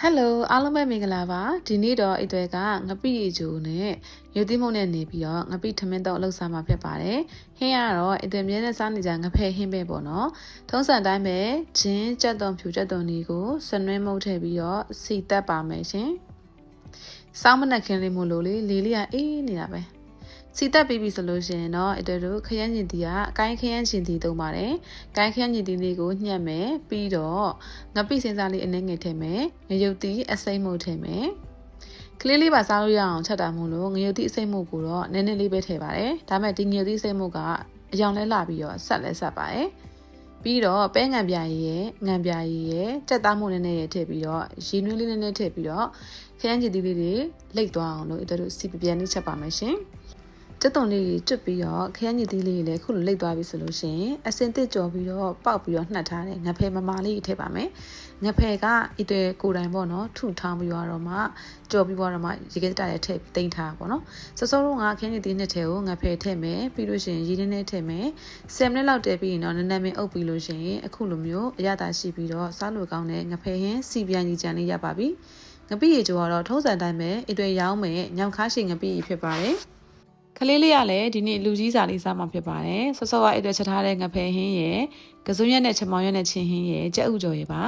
ဟယ်လိုအားလုံးပဲမင်္ဂလာပါဒီနေ့တော့အတွေ့ကငပိရီဂျိုနဲ့ရုပ်သီးမှုန့်နဲ့နေပြီးတော့ငပိထမင်းတော့အလုပ်စားမှာဖြစ်ပါတယ်ဟင်းကတော့အတွေ့မြဲနဲ့စားနေကြငဖဲဟင်းပဲပေါ့နော်ထုံးစံတိုင်းပဲဂျင်းကြက်သွန်ဖြူကြက်သွန်ဒီကိုစနွဲမုတ်ထည့်ပြီးတော့စီတက်ပါမယ်ရှင်စောင်းမနက်ခင်းလေးမို့လို့လေလေးလေးကအေးနေတာပဲ စီတက်ပြီးပြီဆိုလို့ရှိရင်တော့အတွေ့တို့ခရမ်းညင်တီကအကိုင်းခရမ်းညင်တီသုံးပါတယ်။ကိုင်းခရမ်းညင်တီလေးကိုညှက်မယ်ပြီးတော့ငပိစင်စားလေးအနှဲငယ်ထည့်မယ်။ငရုတ်တီအစိမ့်မှုထည့်မယ်။ကလေးလေးပါစားလို့ရအောင်ချက်တာမို့လို့ငရုတ်တီအစိမ့်မှုကိုတော့နည်းနည်းလေးပဲထည့်ပါတယ်။ဒါမဲ့ဒီငရုတ်တီအစိမ့်မှုကအယောင်လဲလာပြီးတော့ဆက်လဲဆက်ပါတယ်။ပြီးတော့ပဲငံပြာရည်ရဲ့ငံပြာရည်ရဲ့ကြက်သားမှုနည်းနည်းရထည့်ပြီးတော့ရေနွေးလေးနည်းနည်းထည့်ပြီးတော့ခရမ်းချီတီလေးတွေလိတ်သွားအောင်လို့အတို့စီပပြန်လေးချက်ပါမယ်ရှင်။ ကျက်သွန်လေးတွေကျွတ်ပြီးတော့ခရမ်းညစ်သီးလေးတွေလည်းခုလိုလိတ်သွားပြီဆိုလို့ရှိရင်အစင်တစ်ကြော်ပြီးတော့ပေါက်ပြီးတော့နှက်ထားတဲ့ငဖဲမမာလေးထည့်ပါမယ်ငဖဲကဤတဲ့ကိုယ်တိုင်ပေါ့နော်ထုထောင်းပြီးတော့မှကြော်ပြီးတော့မှရေခဲတာရဲ့ထည့်တိမ့်ထားပေါ့နော်စစောတော့ငါခရမ်းညစ်သီးနှစ်ထည့်ကိုငဖဲထည့်မယ်ပြီးလို့ရှိရင်ရေနည်းနည်းထည့်မယ်10မိနစ်လောက်တည်ပြီးရင်တော့နည်းနည်းမင်းအုပ်ပြီးလို့ရှိရင်အခုလိုမျိုးအရသာရှိပြီးတော့စားလို့ကောင်းတဲ့ငဖဲဟင်းစီပြန်ကြီးကြံလေးရပါပြီငပိရေကျော်ကတော့ထုံးစံတိုင်းပဲအတွေ့ရောင်းမယ်ညောင်ခါရှိငပိရေဖြစ်ပါတယ် ကလေးလေးကလည်းဒီနေ့လူကြီးစာလေးစားမှာဖြစ်ပါတယ်ဆော့ဆော့ကအဲ့အတွက်ချက်ထားတဲ့ငဖယ်ဟင်းရယ်ကစုံရက်နဲ့ချမောင်ရက်နဲ့ချင်းဟင်းရယ်ကြက်ဥကြော်ရယ်ပါ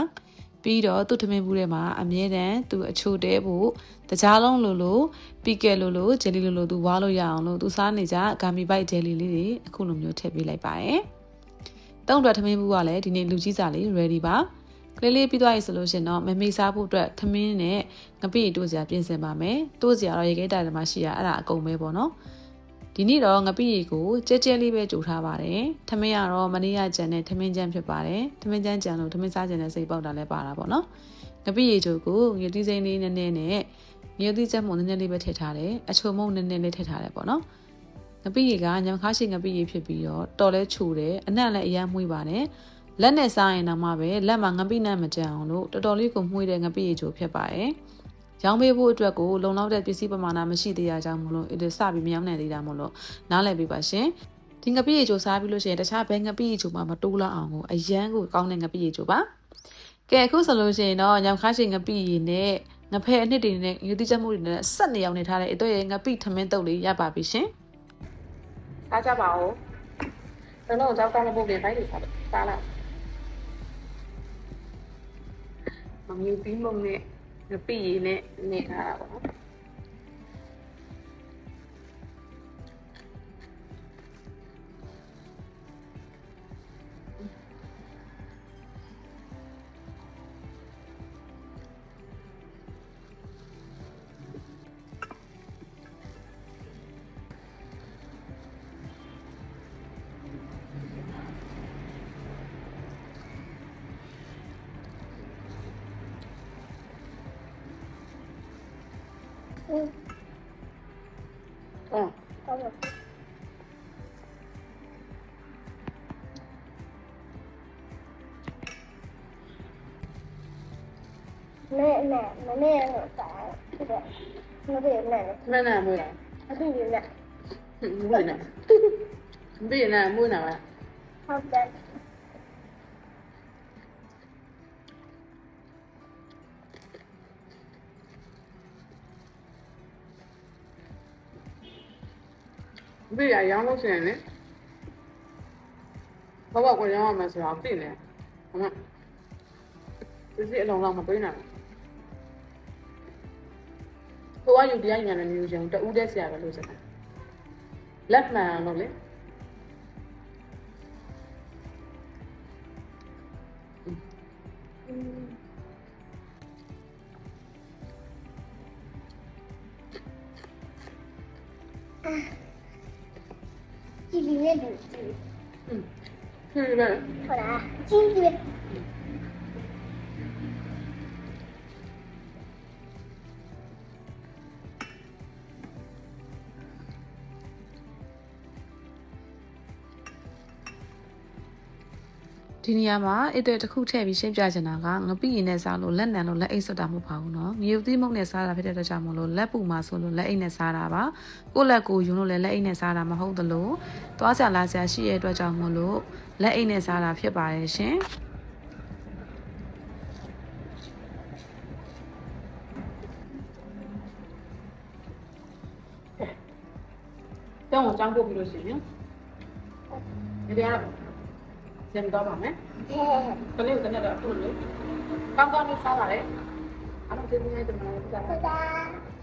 ပြီးတော့သူ့ထမင်းဘူးထဲမှာအမြဲတမ်းသူအချိုတဲဖို့တကြားလုံးလိုလိုပီကယ်လိုလိုဂျယ်လီလိုလိုသူဝါလို့ရအောင်လို့သူစားနေကြဂါမီဘိုက်ဂျယ်လီလေးတွေအခုလိုမျိုးထည့်ပေးလိုက်ပါတယ်တုံးအတွက်ထမင်းဘူးကလည်းဒီနေ့လူကြီးစာလေး ready ပါကလေးလေးပြီးသွားပြီဆိုလို့ရှင်တော့မမေစားဖို့အတွက်ထမင်းနဲ့ငပိတိုးစရာပြင်ဆင်ပါမယ်တိုးစရာတော့ရေခဲတာထဲမှာရှိရအဲ့ဒါအကုန်ပဲပေါ့နော် ဒီနေ့တော့ငပိရီကိုကြဲကြဲလေးပဲကြိုထားပါတယ်။ထမင်းကတော့မနေ့ကကြံတဲ့ထမင်းကြံဖြစ်ပါတယ်။ထမင်းကြံကြံလို့ထမင်းစားကြံတဲ့စိတ်ပေါက်တာလည်းပါတာပေါ့နော်။ငပိရီချိုကိုငရုတ်သီးစိမ်းလေးနည်းနည်းနဲ့ငရုတ်သီးကြက်မုံနည်းနည်းလေးပဲထည့်ထားတယ်။အချိုမုံနည်းနည်းလေးထည့်ထားတယ်ပေါ့နော်။ငပိရီကညမခါရှိငပိရီဖြစ်ပြီးတော့တော်လဲချိုတယ်။အနံ့လည်းအရမ်းမှုပါတယ်။လက်နဲ့စားရင်တော့မှပဲလက်မှာငပိနဲ့မကြံအောင်လို့တော်တော်လေးကိုမှုတဲ့ငပိရီချိုဖြစ်ပါတယ်။ ရောင်းပေးဖို့အတွက်ကိုလုံလောက်တဲ့ပစ္စည်းပမာဏမရှိသေးတာကြောင့်မလို့ဒီစပြီးမရောင်းနိုင်သေးတာမလို့နားလည်ပေးပါရှင်ဒီငပိရေချိုစားပြီးလို့ရှိရင်တခြားဘယ်ငပိရေချိုမှမတိုးလောက်အောင်ကိုအရန်ကိုကောင်းတဲ့ငပိရေချိုပါကဲအခုဆိုလို့ရှိရင်တော့ညောင်ခါရှိငပိရေနဲ့ငဖဲအနှစ်တွေနဲ့ယူတိချက်မှုတွေနဲ့ဆက်နေအောင်နေထားတဲ့အတော့ရဲ့ငပိထမင်းတုပ်လေးရပါပြီရှင်စားကြပါဦးတော့တော့ကြောက်ကောင်းတဲ့ပုတ်တွေဖိုက်တွေစားစားလိုက်မမြူပြီးမုံနဲ့ ငပိရည်နဲ့နေထားတာ อืม่แม่แม่แม่หนูตายมาเด็กแม่เนี่ยแม่หน้ามือไม่เขาขึ้นอยู่เนี่มือไหนมือไหนมือหนวะ ชอบแบบ ပြေရရောင်းလို့ရှိရင်လေဘာဘကိုရောင်းရမယ်ဆိုတော့သိနေအမဒီစီအလုံးလောက်မပေးနိုင်ဘူးကိုကယူတရားညာနဲ့မျိုးချင်တူးတဲ့ဆရာပဲလို့စတာလက်မှန်လို့လေ ki 这里面有鱼，嗯，这里面我来啊，金子。 ဒီနေရာမှာအစ်တွေတစ်ခုထည့်ပြီးရှင်းပြချင်တာကငပိရင်နဲ့စားလို့လက်နံလို့လက်အိတ်ဆွတာမဟုတ်ပါဘူးเนาะငရုတ်သီးမုတ်နဲ့စားတာဖြစ်တဲ့အတွက်ကြောင့်မလို့လက်ပူမှာဆိုလို့လက်အိတ်နဲ့စားတာပါကိုယ့်လက်ကိုယူလို့လည်းလက်အိတ်နဲ့စားတာမဟုတ်သလိုသွားကြလာကြရှိရတဲ့အတွက်ကြောင့်မလို့လက်အိတ်နဲ့စားတာဖြစ်ပါတယ်ရှင်တောင်းအောင်ကြောင်းပို့ပြီးလို့ရှိရင်ဒီတရား တော့ဇင်တော့ပါမယ်ဟဲ့ကလေးကိုတနေ့တော့အခုလို့ကောင်းကောင်းလေးစားပါလေအားလုံးကျေးဇူးများတင်ပါတယ်ကြာ拜拜。